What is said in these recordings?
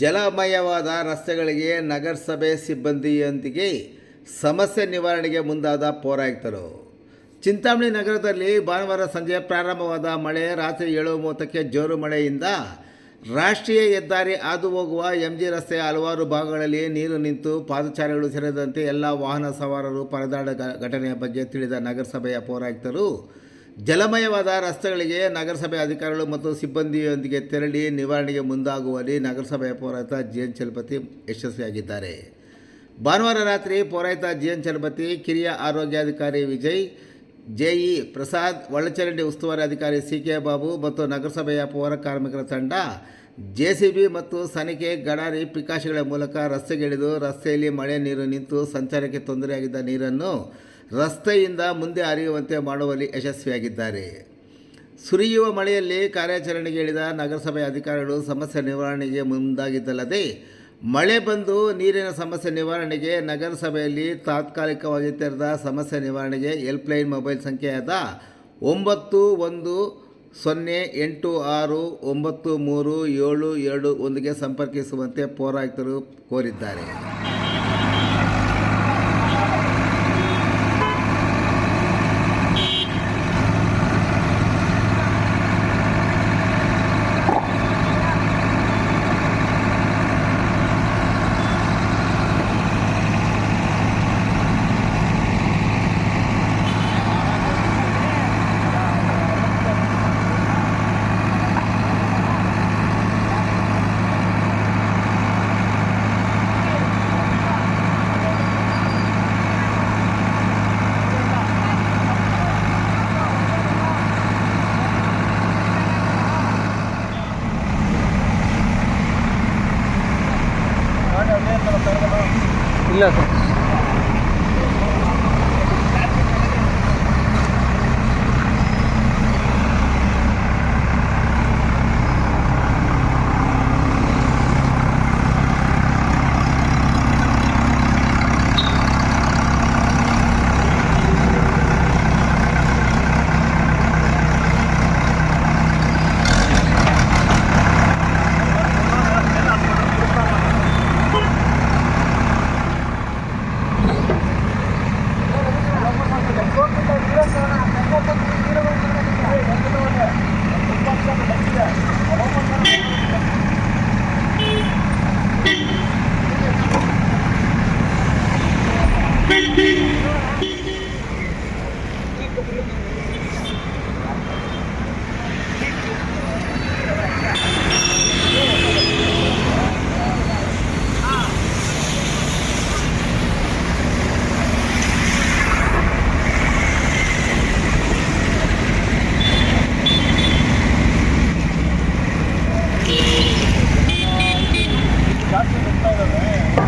ಜಲಮಯವಾದ ರಸ್ತೆಗಳಿಗೆ ನಗರಸಭೆ ಸಿಬ್ಬಂದಿಯೊಂದಿಗೆ ಸಮಸ್ಯೆ ನಿವಾರಣೆಗೆ ಮುಂದಾದ ಪೌರಾಯುಕ್ತರು. ಚಿಂತಾಮಣಿ ನಗರದಲ್ಲಿ ಭಾನುವಾರ ಸಂಜೆ ಪ್ರಾರಂಭವಾದ ಮಳೆ, ರಾತ್ರಿ ಏಳು ಮೂವತ್ತಕ್ಕೆ ಜೋರು ಮಳೆಯಿಂದ ರಾಷ್ಟ್ರೀಯ ಹೆದ್ದಾರಿ ಹಾದು ಹೋಗುವ ಎಂ ಜಿ ರಸ್ತೆಯ ಹಲವಾರು ಭಾಗಗಳಲ್ಲಿ ನೀರು ನಿಂತು ಪಾದಚಾರಿಗಳು ಸೇರಿದಂತೆ ಎಲ್ಲ ವಾಹನ ಸವಾರರು ಪರದಾಡ ಘಟನೆಯ ಬಗ್ಗೆ ತಿಳಿದ ನಗರಸಭೆಯ ಪೌರಾಯುಕ್ತರು ಜಲಮಯವಾದ ರಸ್ತೆಗಳಿಗೆ ನಗರಸಭೆ ಅಧಿಕಾರಿಗಳು ಮತ್ತು ಸಿಬ್ಬಂದಿಯೊಂದಿಗೆ ತೆರಳಿ ನಿವಾರಣೆಗೆ ಮುಂದಾಗುವಲ್ಲಿ ನಗರಸಭೆಯ ಪೌರಾಯುಕ್ತ ಜಿ ಎನ್ ಚಲಪತಿ ಯಶಸ್ವಿಯಾಗಿದ್ದಾರೆ. ಭಾನುವಾರ ರಾತ್ರಿ ಪೌರಾಯುಕ್ತ ಜಿ ಎನ್ ಚಲಪತಿ, ಕಿರಿಯ ಆರೋಗ್ಯಾಧಿಕಾರಿ ವಿಜಯ್, ಜೆಇ ಪ್ರಸಾದ್ ಒಳಚರಂಡಿ ಉಸ್ತುವಾರಿ ಅಧಿಕಾರಿ ಸಿ ಕೆ ಬಾಬು ಮತ್ತು ನಗರಸಭೆಯ ಪೌರ ಕಾರ್ಮಿಕರ ತಂಡ, ಜೆಸಿಬಿ ಮತ್ತು ಸನಿಕೆ, ಗಡಾರಿ, ಪಿಕಾಶಿಗಳ ಮೂಲಕ ರಸ್ತೆಗಿಳಿದು ರಸ್ತೆಯಲ್ಲಿ ಮಳೆ ನೀರು ನಿಂತು ಸಂಚಾರಕ್ಕೆ ತೊಂದರೆಯಾಗಿದ್ದ ನೀರನ್ನು ರಸ್ತೆಯಿಂದ ಮುಂದೆ ಹರಿಯುವಂತೆ ಮಾಡುವಲ್ಲಿ ಯಶಸ್ವಿಯಾಗಿದ್ದಾರೆ. ಸುರಿಯುವ ಮಳೆಯಲ್ಲಿ ಕಾರ್ಯಾಚರಣೆಗೆ ಇಳಿದ ನಗರಸಭೆ ಅಧಿಕಾರಿಗಳು ಸಮಸ್ಯೆ ನಿವಾರಣೆಗೆ ಮುಂದಾಗಿದ್ದಲ್ಲದೆ, ಮಳೆ ಬಂದು ನೀರಿನ ಸಮಸ್ಯೆ ನಿವಾರಣೆಗೆ ನಗರಸಭೆಯಲ್ಲಿ ತಾತ್ಕಾಲಿಕವಾಗಿ ತೆರೆದ ಸಮಸ್ಯೆ ನಿವಾರಣೆಗೆ ಹೆಲ್ಪ್ಲೈನ್ ಮೊಬೈಲ್ ಸಂಖ್ಯೆಯಾದ ಒಂಬತ್ತು ಒಂದು ಸೊನ್ನೆ ಎಂಟು ಆರು ಒಂಬತ್ತು ಮೂರು ಏಳು ಎರಡು ಒಂದಿಗೆ ಸಂಪರ್ಕಿಸುವಂತೆ ಪೌರಾಯುಕ್ತರು ಕೋರಿದ್ದಾರೆ. ಇಲ್ಲ ಸರ್ 到了？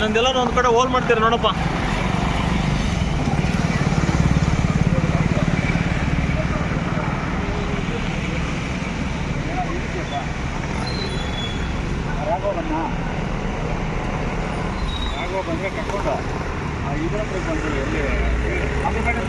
ಇನ್ನೊಂದೆಲ್ಲ ಒಂದು ಕಡೆ ಹೋಲ್ ಮಾಡ್ತೀರಿ ನೋಡಪ್ಪ. ಬಂದರೆ ಕರ್ಕೊಂಡು ಇದ್ರ ಹತ್ರ ಬಂದು ಎಲ್ಲಿ? ಆ ಕಡೆ